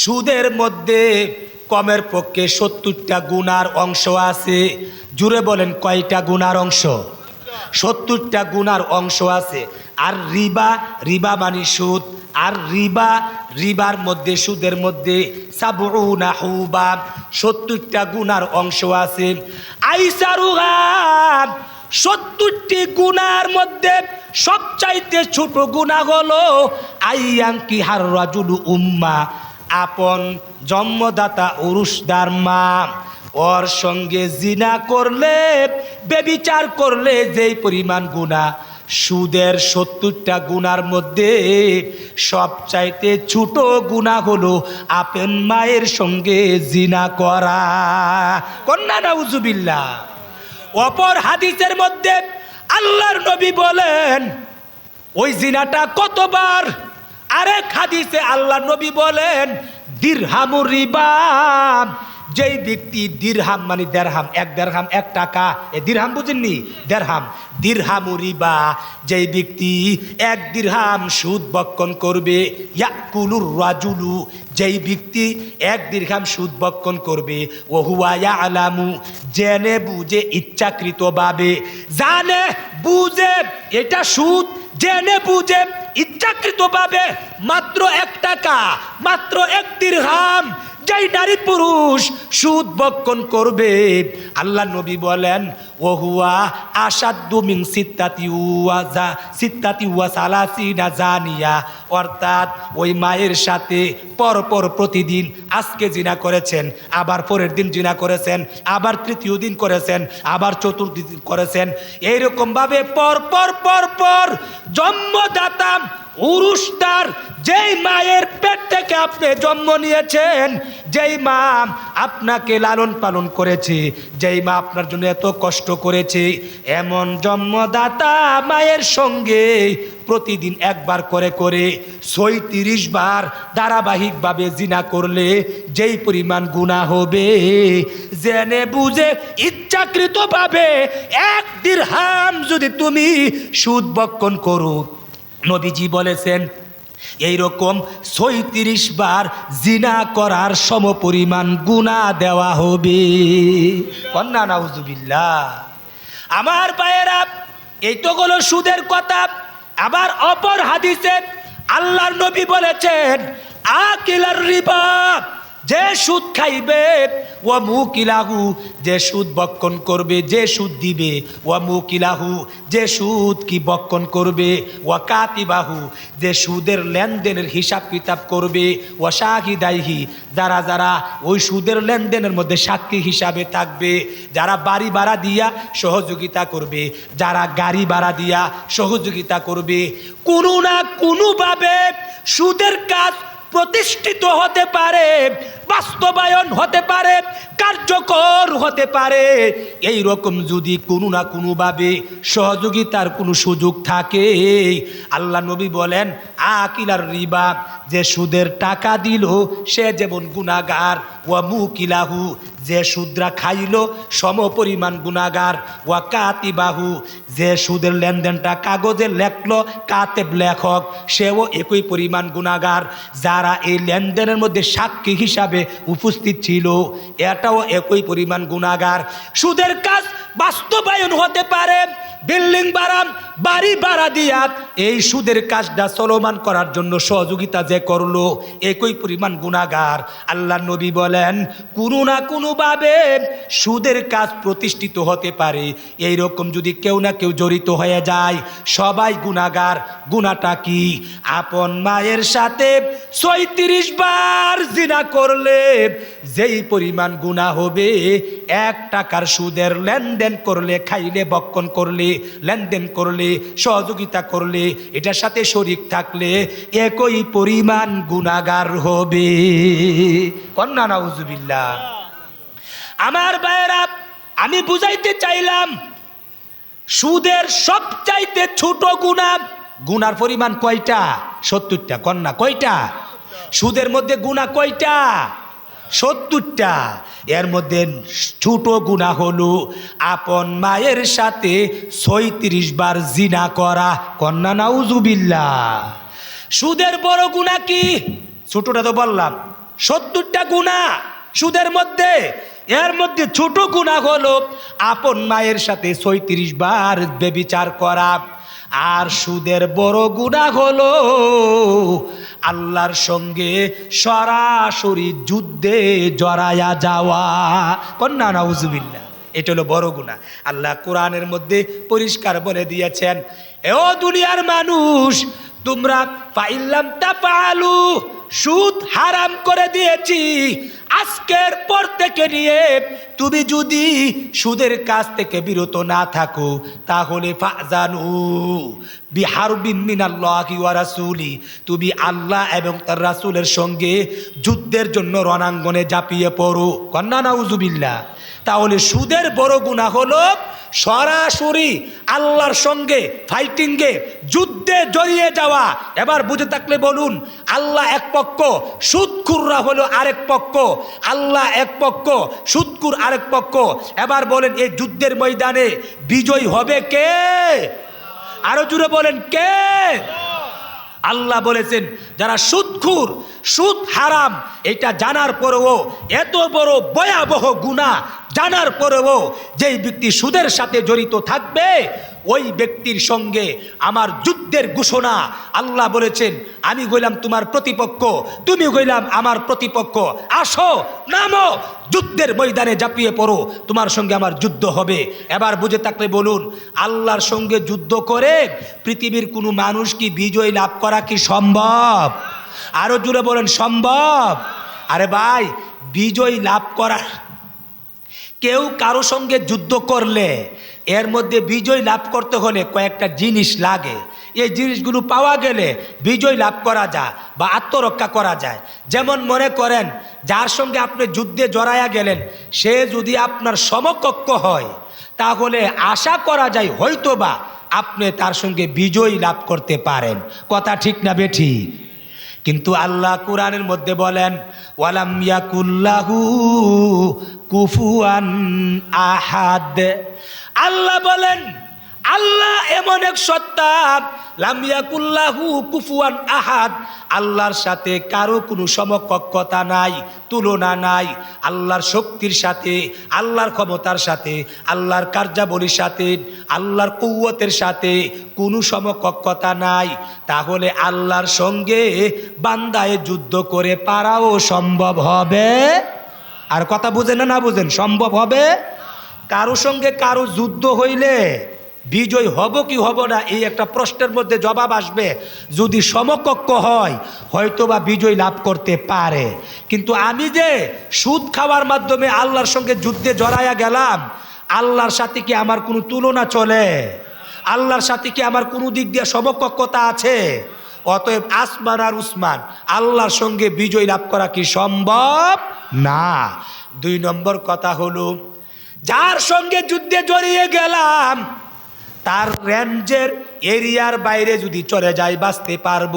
সুদের মধ্যে কমের পক্ষে সত্তরটা গুনার অংশ আছে। জুড়ে বলেন কয়টা গুনার অংশ? সত্তরটা গুনার অংশ আছে। আর রিবা রিবা মানে সুদ। আর রিবা, রিবার মধ্যে, সুদের মধ্যে সত্তরটা গুনার অংশ আছে। সত্তরটি গুনার মধ্যে সবচাইতে ছোট গুণা হলো আইয়াঙ্কি হার রাজুলু উম্মা? আপন জন্মদাতা উরুষদার মা ওর সঙ্গে জিনা করলে, বেবিচার করলে যেই পরিমাণ গুণা, সুদের সত্তরটা গুণার মধ্যে সবচাইতে ছোট গুণা হলো আপন মায়ের সঙ্গে জিনা করা। কন্যা নাউজুবিল্লা অপর হাদিসের মধ্যে আল্লাহর নবী বলেন, ওই জিনাটা কতবার আরেক হাদিসে আল্লাহ নবী বলেন দিরহামুর রিবা যেই ব্যক্তি দিরহাম মানে দেড়হাম, এক দেড়হাম, এক টাকা। এ দিরহাম বুঝেননি? দেড়হাম। দিরহামু রিবা, যেই ব্যক্তি এক দিরহাম সুদ বক্ষণ করবে, ইয়াকুলুর রাজুলু। যেই ব্যক্তি এক দীর্ঘাম সুদ বক্ষণ করবে ও হুয়া আলামু জেনে বুঝে ইচ্ছাকৃতভাবে। জানে, বুঝে, এটা সুদ, জেনে বুঝে ইচ্ছাকৃতভাবে মাত্র এক টাকা মাত্র এক দীর্ঘাম যেই নারী পুরুষ সুদ বক্ষণ করবে, আল্লাহ নবী বলেন, ওহুয়া আসাদু মিং সিত্তাতি ওয়াজা সিত্তাতি ওয়া সালাসিনা জানিয়া। অর্থাৎ ওই মায়ের সাথে পরপর প্রতিদিন আজকে জিনা করেছেন, আবার পরের দিন জিনা করেছেন, আবার তৃতীয় দিন করেছেন, আবার চতুর্দিন করেছেন। এইরকমভাবে পর পর পর পর জন্মদাতা উরুষটার যেই মায়ের পেট থেকে আপনি জন্ম নিয়েছেন, যেই মা আপনাকে লালন পালন করেছে, যেই মা আপনার জন্য এত কষ্ট করেছে, এমন জন্মদাতা মায়ের সঙ্গে প্রতিদিন একবার করে করে ছয়ত্রিশ বার ধারাবাহিকভাবে জিনা করলে যেই পরিমাণ গুণা হবে, জেনে বুঝে ইচ্ছাকৃতভাবে এক দিরহাম যদি তুমি সুদ বক্ষণ করো নবীজি বলেছেন, এইরকম ছয়ত্রিশ বার জিনা করার সমপরিমাণ গুণা দেওয়া হবে। কন্যা নাউজুবিল্লা আমার পায়েরা এই তো হলো সুদের কথা আবার অপর হাদিসে আল্লাহর নবী বলেছেন, আকিলার রিবা যে সুদ খাইবে ও মুকিলাহু যে সুদ বক্ষণ করবে, যে সুদ দিবে ও মুকিলাহু যে সুদ কি বক্ষণ করবে ও কাতিবাহু যে সুদের লেনদেনের হিসাব কিতাব করবে ও শাহিদাইহি যারা যারা ওই সুদের লেনদেনের মধ্যে সাক্ষী হিসাবে থাকবে, যারা বাড়ি ভাড়া দিয়া সহযোগিতা করবে, যারা গাড়ি ভাড়া দিয়া সহযোগিতা করবে, কোনো না কোনোভাবে সুদের কাজ প্রতিষ্ঠিত হতে পারে, বাস্তবায়ন হতে পারে, কার্যকর হতে পারে। এই রকম যদি কোনো না কোনোভাবে সহযোগিতার কোনো সুযোগ থাকে, আল্লাহ নবী বলেন, আকিলার রিবা, যে সুদের টাকা দিল, সে যেমন গুণাগার ওয়া মুকিলাহু, যে সুদরা খাইল, সম পরিমাণ গুণাগার ওয়া কাতিবাহু, যে সুদের লেনদেনটা কাগজে লেখলো, কাতেব লেখক, সেও একই পরিমাণ গুণাগার যারা এই লেনদেনের মধ্যে সাক্ষী হিসাবে উপস্থিত ছিল। এটাও একই পরিমাণ গুণাগার। সুদের কাজ বাস্তবায়ন হতে পারে বিল্ডিং বাড়ান বাড়ি ভাড়া দিয়া এই সুদের কাজটা চলমান করার জন্য সহযোগিতা যে করল, একই পরিমাণ গুণাগার। আল্লাহ নবী বলেন, কোনো না কোনোভাবে সুদের কাজ প্রতিষ্ঠিত হতে পারে। এই রকম যদি কেউ না কেউ জড়িত হয়ে যায়, সবাই গুণাগার। গুণাটা কি? আপন মায়ের সাথে ছয়ত্রিশ বার জিনা করলে যেই পরিমাণ গুণা হবে, এক টাকার সুদের লেনদেন করলে, খাইলে, বক্ষণ করলে লেনদেন করলে, সহযোগিতা করলে, এটার সাথে শরিক থাকলে একই পরিমাণ গুণাগার হবে। কন্যা নাউজুবিল্লা আমার ভাইয়েরা, আমি বুঝাইতে চাইলাম, সুদের সবচাইতে ছোট গুণা গুনার পরিমাণ কয়টা? সত্তরটা। কন্যা, কয়টা? সুদের মধ্যে গুণা কয়টা? সত্তরটা। এর মধ্যে ছোট গুণা হলো আপন মায়ের সাথে ছয়ত্রিশ বার জিনা করা। কন্যা নাউজুবিল্লা সুদের বড় গুণা কি? ছোটটা তো বললাম, সত্তরটা গুণা সুদের মধ্যে। এর মধ্যে ছোট গুণা হলো আপন মায়ের সাথে ছয়ত্রিশ বার বেবিচার করা। আর সুদের বড় গুণা হলো আল্লাহর সঙ্গে সরাসরি যুদ্ধে জড়ায়া যাওয়া। কন্যা নাউজুবিল্লা এটা হলো বড় গুণা আল্লাহ কোরআনের মধ্যে পরিষ্কার বলে দিয়েছেন এও দুনিয়ার মানুষ, তোমরা পাইলাম তা পালু সুদ হারাম করে দিয়েছি। আজকের পর থেকে নিয়ে তুমি যদি সুদের কাছ থেকে বিরত না থাকো, তাহলে তুমি আল্লাহ এবং তার রাসূলের সঙ্গে যুদ্ধের জন্য রণাঙ্গনে ঝাঁপিয়ে পড়ো। কন্যা, নাউজুবিল্লাহ। তাহলে সুদের বড় গুণা হলো সরাসরি আল্লাহর সঙ্গে ফাইটিংয়ে যুদ্ধে জড়িয়ে যাওয়া। এবার বুঝে থাকলে বলুন, আল্লাহ এক পক্ষ সুদকুররা হলো আরেক পক্ষ। আল্লাহ এক পক্ষ সুদকুর আরেক পক্ষ। এবার বলেন, এই যুদ্ধের ময়দানে বিজয় হবে কে? আরও জুড়ে বলেন, কে? আল্লাহ বলেছেন, যারা সুদখুর সুদ হারাম, এটা জানার পরেও, এত বড় ভয়াবহ গুণা জানার পরেও, যেই ব্যক্তি সুদের সাথে জড়িত থাকবে ওই ব্যক্তির সঙ্গে আমার যুদ্ধের ঘোষণা। আল্লাহ বলেছেন, আমি গইলাম তোমার প্রতিপক্ষ, তুমি গইলাম আমার প্রতিপক্ষ। আসো, নামো, যুদ্ধের ময়দানে ঝাঁপিয়ে পড়ো, তোমার সঙ্গে আমার যুদ্ধ হবে। এবার বুঝে থাকলে বলুন, আল্লাহর সঙ্গে যুদ্ধ করে পৃথিবীর কোনো মানুষ কি বিজয় লাভ করা কি সম্ভব? আরও জুড়ে বলেন, সম্ভব। আরে ভাই, বিজয় লাভ করা কেউ কারও সঙ্গে যুদ্ধ করলে এর মধ্যে বিজয় লাভ করতে হলে কয়েকটা জিনিস লাগে। এই জিনিসগুলো পাওয়া গেলে বিজয় লাভ করা যায় বা আত্মরক্ষা করা যায়। যেমন মনে করেন, যার সঙ্গে আপনি যুদ্ধে জড়াইয়া গেলেন, সে যদি আপনার সমকক্ষ হয়, তাহলে আশা করা যায় হয়তোবা আপনি তার সঙ্গে বিজয় লাভ করতে পারেন। কথা ঠিক না বেঠি? কিন্তু আল্লাহ কোরআনের মধ্যে বলেন ওয়ালাম কুফুয়ান আহাদ। আল্লাহ বলেন আল্লাহ এমন এক সত্তা লামিয়াকুল্লাহু কুফুয়ান আহাদ। আল্লাহর সাথে কারও কোনো সমকক্ষতা নাই, তুলনা নাই। আল্লাহর শক্তির সাথে, আল্লাহর ক্ষমতার সাথে, আল্লাহর কার্যাবলীর সাথে, আল্লাহর কৌয়তের সাথে কোনো সমকক্ষতা নাই। তাহলে আল্লাহর সঙ্গে বান্দায় যুদ্ধ করে পারাও সম্ভব হবে? আর কথা বুঝেন না না বুঝেন, সম্ভব হবে? কারও সঙ্গে কারও যুদ্ধ হইলে বিজয় হব কি হব না, এই একটা প্রশ্নের মধ্যে জবাব আসবে। যদি সমকক্ষ হয়, হয়তোবা বিজয় লাভ করতে পারে। কিন্তু আমি যে সুদ খাওয়ার মাধ্যমে আল্লাহর সঙ্গে যুদ্ধে জড়াইয়া গেলাম, আল্লাহর সাথে কি আমার কোনো তুলনা চলে? আল্লাহর সাথে কি আমার কোনো দিক দিয়ে সমকক্ষতা আছে? অতএব আসমান আর উসমান, আল্লাহর সঙ্গে বিজয় লাভ করা কি সম্ভব? না। দুই নম্বর কথা হলো, যার সঙ্গে যুদ্ধে জড়িয়ে গেলাম তার রেঞ্জের এরিয়ার বাইরে যদি চলে যায় বাঁচতে পারব।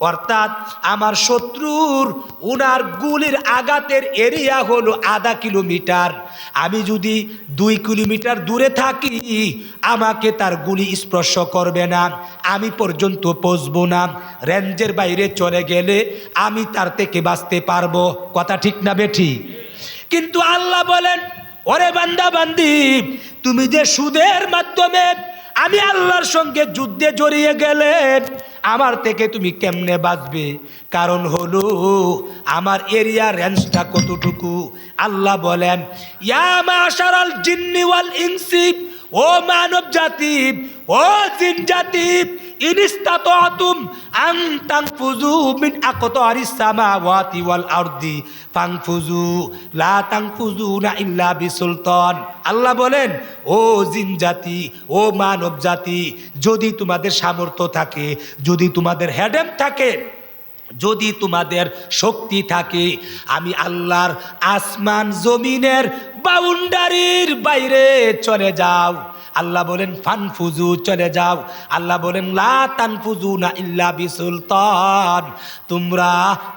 অর্থাৎ আমার শত্রুর, উনার গুলির আঘাতের এরিয়া হলো আধা কিলোমিটার। আমি যদি দুই কিলোমিটার দূরে থাকি, আমাকে তার গুলি স্পর্শ করবে না। আমি পর্যন্ত পৌঁছবো না। রেঞ্জের বাইরে চলে গেলে আমি তার থেকে বাঁচতে পারব। কথা ঠিক না বেঠি? কিন্তু আল্লাহ বলেন, ওরে বান্দা বান্দি, তুমি যে সুদের মাধ্যমে আমি আল্লাহর সঙ্গে যুদ্ধে জড়িয়ে গেলেন। আমার থেকে তুমি কেমনে বাঁচবে? কারণ হলো, আমার এরিয়া রেঞ্জটা কতটুকু? আল্লাহ বলেন, ইয়া মাশারাল জিন্নি ওয়াল ইনসি, ও মানব জাতি ও জিন জাতি ইনিস্তাতুম আন তানফুজু মিন আকতারিস সামাওয়াতি ওয়াল আরদি ফানফুজু লা তানফুজুনা ইল্লা বিসুলতান। আল্লাহ বলেন, ও জিন জাতি, ও মানব জাতি, যদি তোমাদের সামর্থ্য থাকে, যদি তোমাদের হেডেম থাকে, যদি তোমাদের শক্তি থাকে, আমি আল্লাহর আসমান জমিনের বাউন্ডারির বাইরে চলে যাও। আল্লাহ বলেন ফানফুজু চলে যাও। আল্লাহ বলেন, লা তানফুজু না ইল্লা বিসুলতান। তোমরা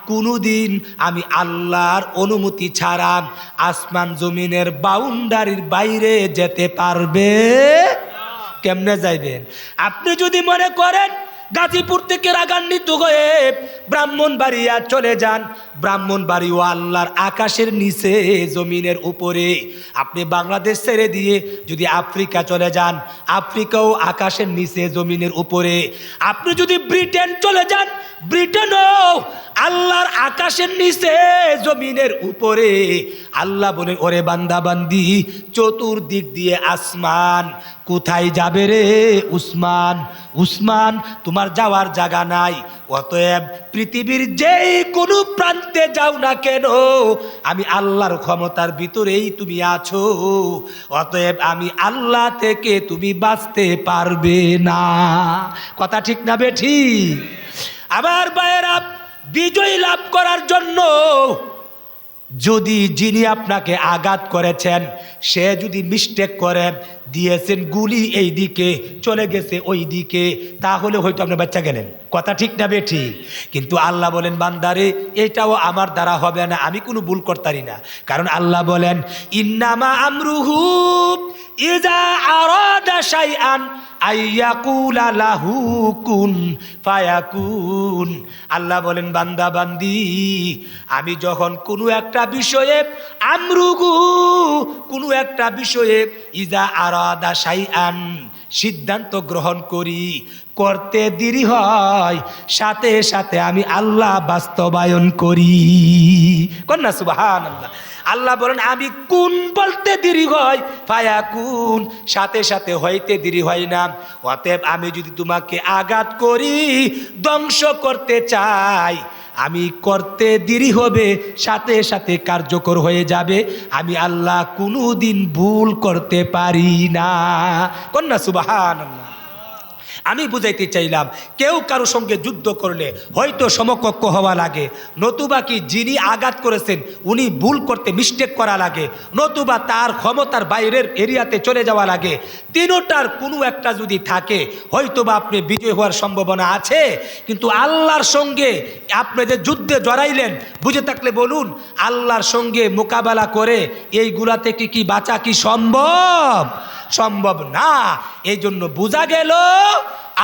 কোনোদিন আমি আল্লাহর অনুমতি ছাড়া আসমান জমিনের বাউন্ডারির বাইরে যেতে পারবে? কেমনে যাইবেন? আপনি যদি মনে করেন গাজীপুর থেকে রাগান্বিত হয়ে ব্রাহ্মণবাড়িয়া চলে যান। ব্রাহ্মণবাড়ি ও আল্লাহর আকাশের নিচে, জমিনের উপরে। আপনি বাংলাদেশ ছেড়ে দিয়ে যদি আফ্রিকা চলে যান, আফ্রিকাও আকাশের নিচে, জমিনের উপরে। আপনি যদি ব্রিটেন চলে যান ব্রিটেনও আল্লাহর আকাশের নিচে, জমিনের উপরে। আল্লাহ বলে, ওরে বান্দাবান্দি চতুর্দিক দিয়ে আসমান। কোথায় যাবে রে উসমান? উসমান, তোমার যাওয়ার জায়গা নাই। অতএব পৃথিবীর যেই কোনো প্রান্তে যাও না কেন। আমি আল্লাহর ক্ষমতার ভিতরেই তুমি আছো। অতএব আমি আল্লাহ থেকে তুমি বাঁচতে পারবে না। কথা ঠিক না বে ঠিক? আমার বায়েরা বিজয় লাভ করার জন্য যদি যিনি আপনাকে আঘাত করেছেন, সে যদি মিস্টেক করে দিয়েছেন গুলি এই দিকে, চলে গেছে ওই দিকে, তাহলে হয়তো আপনি বাচ্চা গেলেন। কথা ঠিক না বে ঠিক? কিন্তু আল্লাহ বলেন, বান্দারে, এটাও আমার দ্বারা হবে না, আমি কোনো ভুল করতারি না। কারণ আল্লাহ বলেন, ইন্নামা আমরুহু ইজা আরাদা কুন ফায়াকুন। আল্লাহ বলেন, বান্দা, বান্দি, আমি যখন কোনো একটা বিষয়ে আমরুগু, কোনো একটা বিষয়ে ইজা আরাদা সাই আন সিদ্ধান্ত গ্রহণ করি করতে দেরি হয়, সাথে সাথে আমি আল্লাহ বাস্তবায়ন করি। কন্যা সুবাহান আল্লাহ আল্লাহ বলেন, আমি কোন বলতে দেরি হয়? ফায়া কোন সাথে সাথে হইতে দেরি হয় না। অতএব আমি যদি তোমাকে আঘাত করি, ধ্বংস করতে চাই, আমি করতে দেরি হবে, সাথে সাথে কার্যকর হয়ে যাবে। আমি আল্লাহ কোনো দিন ভুল করতে পারি না। কন্যা সুবাহান আল্লাহ আমি বুঝাইতে চাইলাম, কেউ কারও সঙ্গে যুদ্ধ করলে হয়তো সমকক্ষ হওয়া লাগে। নতুবা কি যিনি আঘাত করেছেন, উনি ভুল করতে মিস্টেক করা লাগে। নতুবা তার ক্ষমতার বাইরের এরিয়াতে চলে যাওয়া লাগে। তিনোটার কোনো একটা যদি থাকে, হয়তোবা আপনি বিজয় হওয়ার সম্ভাবনা আছে। কিন্তু আল্লাহর সঙ্গে আপনি যে যুদ্ধে জড়াইলেন, বুঝে থাকলে বলুন, আল্লাহর সঙ্গে মোকাবেলা করে এইগুলা থেকে কি বাঁচা কি সম্ভব? সম্ভব না। এই জন্য বোঝা গেল,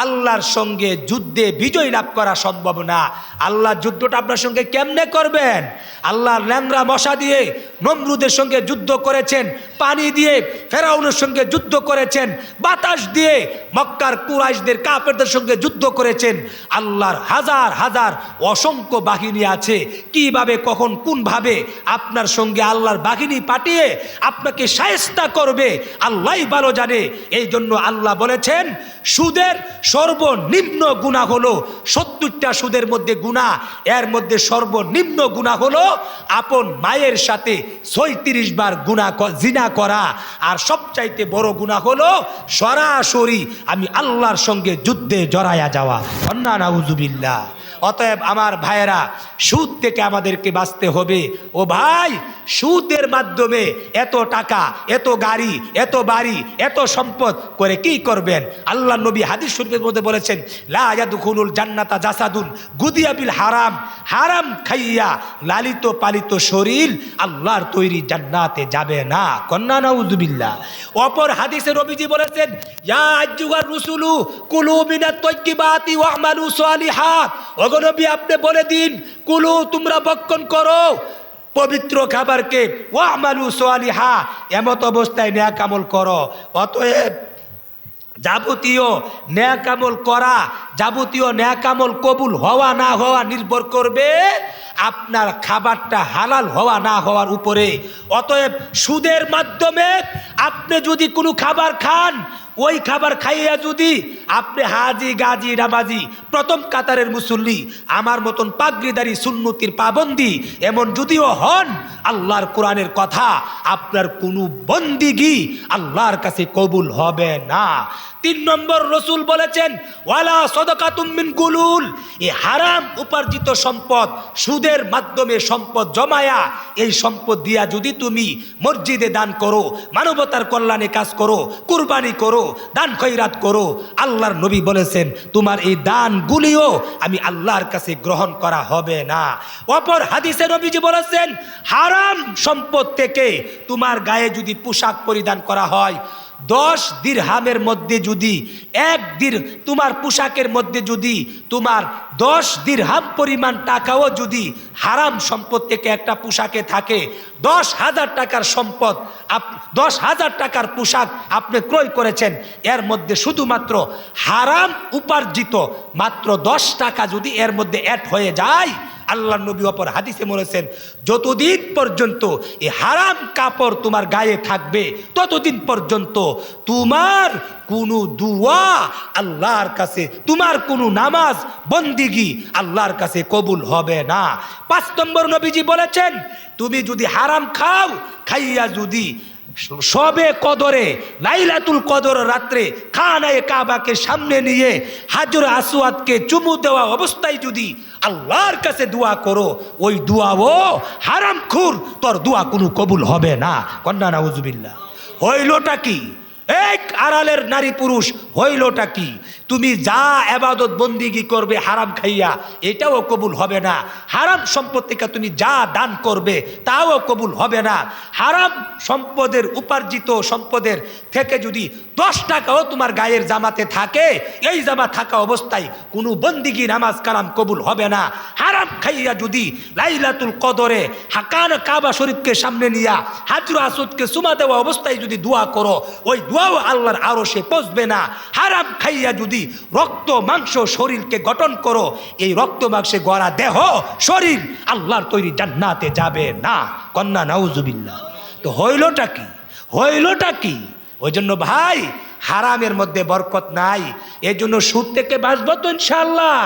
আল্লাহর সঙ্গে যুদ্ধে বিজয় লাভ করা সম্ভব না। আল্লাহ যুদ্ধটা আপনার সঙ্গে কেমনে করবেন? আল্লাহর ল্যাংরা মশা দিয়ে নমরুদের সঙ্গে যুদ্ধ করেছেন, পানি দিয়ে ফেরাউনের সঙ্গে যুদ্ধ করেছেন, বাতাস দিয়ে মক্কার কুরাইশদের কাপেরদের সঙ্গে যুদ্ধ করেছেন। আল্লাহর হাজার হাজার অসংখ্য বাহিনী আছে। কীভাবে, কখন, কোনভাবে আপনার সঙ্গে আল্লাহর বাহিনী পাঠিয়ে আপনাকে সায়স্তা করবে আল্লাহ ভালো জানে। এই জন্য আল্লাহ বলেছেন, সুদের সর্বনিম্ন গুণা হলো, সত্তরটা সুদের মধ্যে গুণা, এর মধ্যে সর্বনিম্ন গুণা হলো আপন মায়ের সাথে ছয়ত্রিশ বার গুণা জিনা করা। আর সবচাইতে বড় গুণা হলো সরাসরি আমি আল্লাহর সঙ্গে যুদ্ধে জড়ায়া যাওয়া। নাউজুবিল্লাহ। অতএব আমার ভাইয়েরা, সুদ থেকে আমাদেরকে বাঁচতে হবে। ও ভাই, সুদের মাধ্যমে এত টাকা, এত গাড়ি, এত বাড়ি, এত সম্পদ করে কি করবেন? আল্লাহ নবী হাদিস শরীফের মধ্যে বলেছেন লায়াদুল জান্নাতা জাসাদুন গুদিয়াবিল হারাম। হারাম খাইয়া লালিত পালিত শরীর আল্লাহর তৈরি জান্নাতে যাবে না। কন্যা নাউজুবিল্লাহ। অপর হাদিসের নবীজি বলেছেন, ইয়া আজ্জুগার রুসুলু কুলু মিনাত তৈকিবাতি ওয়ামালু সালিহাত অগনবী আপনি বলে দিন, কুলু, তোমরা বক্ষণ করো। পবিত্র খাবারকে ও আমালু সোয়ালিহা, এমত অবস্থায় ন্যাক আমল করো। অতএব যাবতীয় ন্যাকামল করা, যাবতীয় ন্যাকামল কবুল হওয়া না হওয়া নির্ভর করবে, আপনার খাবারটা হালাল হওয়া না হওয়ার উপরে। অতএব সুদের মাধ্যমে আপনি যদি কোনো খাবার খান, ওই খাবার খাইয়া যদি আপনি হাজি, গাজি, নামাজি, প্রথম কাতারের মুসল্লি, আমার মতন পাগড়িদারি সুন্নতির পাবন্দি, এমন যদিও হন, আল্লাহর কোরআনের কথা, আপনার কোনো বন্দিগি আল্লাহর কাছে কবুল হবে না। তিন নম্বর রসুল বলেছেন, ওয়ালা সদকা তুমিন গুলুল এই হারাম উপার্জিত সম্পদ, সুদের মাধ্যমে সম্পদ জমায়া, এই সম্পদ দিয়া যদি তুমি মসজিদে দান করো, মানবতার কল্যাণে কাজ করো, কুরবানি করো, দান খৈরাত করো আল্লাহর নবী বলেছেন, তোমার এই দানগুলিও আমি আল্লাহর কাছে গ্রহণ করা হবে না। অপর হাদিসে নবীজি বলেছেন, হারাম সম্পদ থেকে তোমার গায়ে যদি পোশাক পরিধান করা হয় দশ দিরহামের মধ্যে যদি, এক দির, তোমার পোশাকের মধ্যে যদি, তোমার দশ দিরহাম পরিমাণ টাকাও যদি হারাম সম্পদ থেকে একটা পোশাকে থাকে, দশ হাজার টাকার সম্পদ আপ, দশ হাজার টাকার পোশাক আপনি ক্রয় করেছেন, এর মধ্যে শুধুমাত্র হারাম উপার্জিত মাত্র দশ টাকা যদি এর মধ্যে অ্যাড হয়ে যায় আল্লাহ নবী অপর হাদিসে বলেছেন, যতদিন পর্যন্ত এই হারাম কাপড় তোমার গায়ে থাকবে, ততদিন পর্যন্ত তোমার কোনো দুয়া আল্লাহর কাছে, তোমার কোনো নামাজ বন্দিগি আল্লাহর কাছে কবুল হবে না। পাঁচ নম্বর নবীজি বলেছেন, তুমি যদি হারাম খাও, খাইয়া যদি সবে কদরে, লাইলাতুল কদর রাত্রে খানায় কাবাকে সামনে নিয়ে হাজর আসুয়াদকে চুমু দেওয়া অবস্থায় যদি আল্লাহর কাছে দোয়া করো, ওই দোয়াও হারাম খুর তোর দোয়া কোনো কবুল হবে না। কন্যা নাউজবিল্লা হইলটা কি? এক আড়ালের নারী পুরুষ হইলটা কি? তুমি যা এবাদত বন্দিগি করবে হারাম খাইয়া, এটাও কবুল হবে না। হারাম সম্পদ থেকে তুমি যা দান করবে, তাও কবুল হবে না। হারাম সম্পদের উপার্জিত সম্পদের থেকে যদি দশ টাকাও তোমার গায়ের জামাতে থাকে, এই জামা থাকা অবস্থায় কোনো বন্দিগি নামাজ কালাম কবুল হবে না। হারাম খাইয়া যদি লাইলাতুল কদরে হাকান কাবা শরীফকে সামনে নিয়া, হাজর আসুদকে সুমা দেওয়া অবস্থায় যদি দোয়া করো, ওই দোয়াও আল্লাহর আরও সে পচবে না। হারাম খাইয়া যদি রক্ত, মাংস শরীরকে গঠন করো, এই রক্ত, মাংসে, গড়া দেহ, শরীর আল্লাহর তৈরি জান্নাতে যাবে না। কন্যা, নাউজুবিল্লাহ। তো হইলটা কি? হইলটা কি? ওই জন্য ভাই, হারামের মধ্যে বরকত নাই। এই জন্য সুদ থেকে বাঁচবো তো ইনশাল্লাহ